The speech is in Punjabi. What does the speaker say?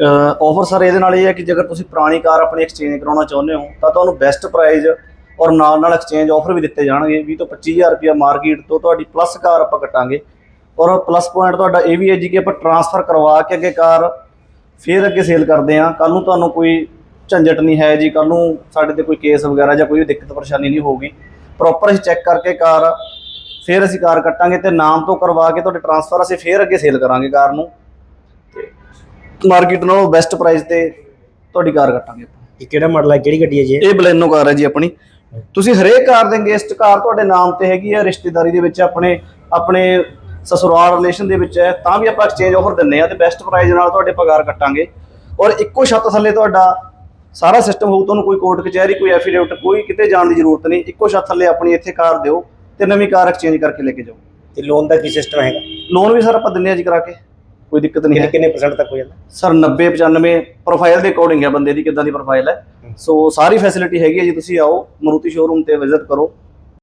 ਆਫਰ ਸਰ ਇਹਦੇ ਨਾਲ ਇਹ ਹੈ ਕਿ ਜੇਕਰ ਤੁਸੀਂ ਪੁਰਾਣੀ ਕਾਰ ਆਪਣੀ ਐਕਸਚੇਂਜ ਕਰਾਉਣਾ ਚਾਹੁੰਦੇ ਹੋ, ਤਾਂ ਤੁਹਾਨੂੰ ਬੈਸਟ ਪ੍ਰਾਈਸ ਔਰ ਨਾਲ ਨਾਲ ਐਕਸਚੇਂਜ ਆਫਰ ਵੀ ਦਿੱਤੇ ਜਾਣਗੇ। 20 ਤੋਂ 25000 ਰੁਪਇਆ ਮਾਰਕੀਟ ਤੋਂ ਤੁਹਾਡੀ ਪਲੱਸ ਕਾਰ ਆਪਾਂ ਕੱਟਾਂਗੇ। ਔਰ ਪਲੱਸ ਪੁਆਇੰਟ ਤੁਹਾਡਾ ਇਹ ਵੀ ਹੈ ਜੀ ਕਿ ਆਪਾਂ ਟਰਾਂਸਫਰ ਕਰਵਾ ਕੇ ਅੱਗੇ ਕਾਰ ਫੇਰ ਅੱਗੇ ਸੇਲ ਕਰਦੇ ਹਾਂ। ਕੱਲ ਨੂੰ ਤੁਹਾਨੂੰ ਕੋਈ ਝੰਜਟ ਨਹੀਂ ਹੈ ਜੀ। ਕੱਲ ਨੂੰ ਸਾਡੇ ਤੇ ਕੋਈ ਕੇਸ ਵਗੈਰਾ ਜਾਂ ਕੋਈ ਵੀ ਦਿੱਕਤ ਪਰੇਸ਼ਾਨੀ ਨਹੀਂ ਹੋਊਗੀ। ਪ੍ਰੋਪਰ ਅਸੀਂ ਚੈੱਕ ਕਰਕੇ ਕਾਰ ਫੇਰ ਅਸੀਂ ਕਾਰ ਕੱਟਾਂਗੇ ਤੇ ਨਾਮ ਤੋਂ ਕਰਵਾ ਕੇ ਤੁਹਾਡੇ ਟਰਾਂਸਫਰ ਅਸੀਂ ਫੇਰ ਅੱਗੇ ਸੇਲ ਕਰਾਂਗੇ ਕਾਰ ਨੂੰ। ਮਾਰਕੀਟ ਨਾਲੋਂ ਬੈਸਟ ਪ੍ਰਾਈਸ ਤੇ ਤੁਹਾਡੀ ਕਾਰ ਕੱਟਾਂਗੇ ਆਪਾਂ। ਇਹ ਕਿਹੜਾ ਮਾਡਲ ਹੈ ਕਿਹੜੀ ਗੱਡੀ ਹੈ ਜੀ ਇਹ? ਇਹ ਬਲੈਨੋ ਕਾਰ ਹੈ ਜੀ ਆਪਣੀ। ਤੁਸੀਂ ਹਰੇਕ ਕਾਰ ਦੇ ਅਗੇਂਸਟ ਕਾਰ ਤੁਹਾਡੇ ਨਾਮ ਤੇ ਹੈਗੀ ਹੈ ਰਿਸ਼ਤੇਦਾਰੀ ਦੇ ਵਿੱਚ ਆਪਣੇ ਆਪਣੇ ਸਸੁਰਾਲ ਰਿਲੇਸ਼ਨ ਦੇ ਵਿੱਚ ਹੈ ਤਾਂ ਵੀ ਆਪਾਂ ਐਕਸਚੇਂਜ ਆਫਰ ਦਿੰਨੇ ਆ ਤੇ ਬੈਸਟ ਪ੍ਰਾਈਸ ਨਾਲ ਤੁਹਾਡੇ ਪਗਾਰ ਕੱਟਾਂਗੇ। ਔਰ ਇੱਕੋ ਛੱਤ ਥੱਲੇ ਤੁਹਾਡਾ ਸਾਰਾ ਸਿਸਟਮ ਹੋਊ ਤੁਹਾਨੂੰ ਕੋਈ ਕੋਰਟ ਕਚਹਿਰੀ ਕੋਈ ਐਫੀਡੇਵਿਟ ਕੋਈ ਕਿਤੇ ਜਾਣ ਦੀ ਜ਼ਰੂਰਤ ਨਹੀਂ। ਇੱਕੋ ਛੱਤ ਥੱਲੇ ਆਪਣੀ ਇੱਥੇ ਕਾਰ ਦਿਓ ਤੇ ਨਵੀਂ ਕਾਰ ਐਕਸਚੇਂਜ ਕਰਕੇ ਲੈ ਕੇ ਜਾਓ। ਤੇ ਲੋਨ ਦਾ ਕੀ ਸਿਸਟਮ ਹੈਗਾ? ਲੋਨ ਵੀ ਸਰ ਆਪਾਂ ਦਿੰਨੇ ਆ ਜੀ ਕਰਾ ਕੇ। ਕੋਈ ਦਿੱਕਤ ਨਹੀਂ ਹੈ। ਕਿੰਨੇ ਪਰਸੈਂਟ ਤੱਕ ਹੋ ਜਾਂਦਾ? ਸਰ 90 95 ਪ੍ਰੋਫਾਈਲ ਦੇ ਅਕੋਰਡਿੰਗ ਹੈ ਬੰਦੇ ਦੀ ਕਿੱਦਾਂ ਦੀ ਪ੍ਰੋਫਾਈਲ ਹੈ। ਸੋ ਸਾਰੀ ਫੈਸਿਲਿਟੀ ਹੈਗੀ ਹੈ ਜੀ ਤੁਸੀਂ ਆਓ ਮਰੂਤੀ ਸ਼ੋਰੂਮ ਤੇ ਵਿਜ਼ਿਟ ਕਰੋ।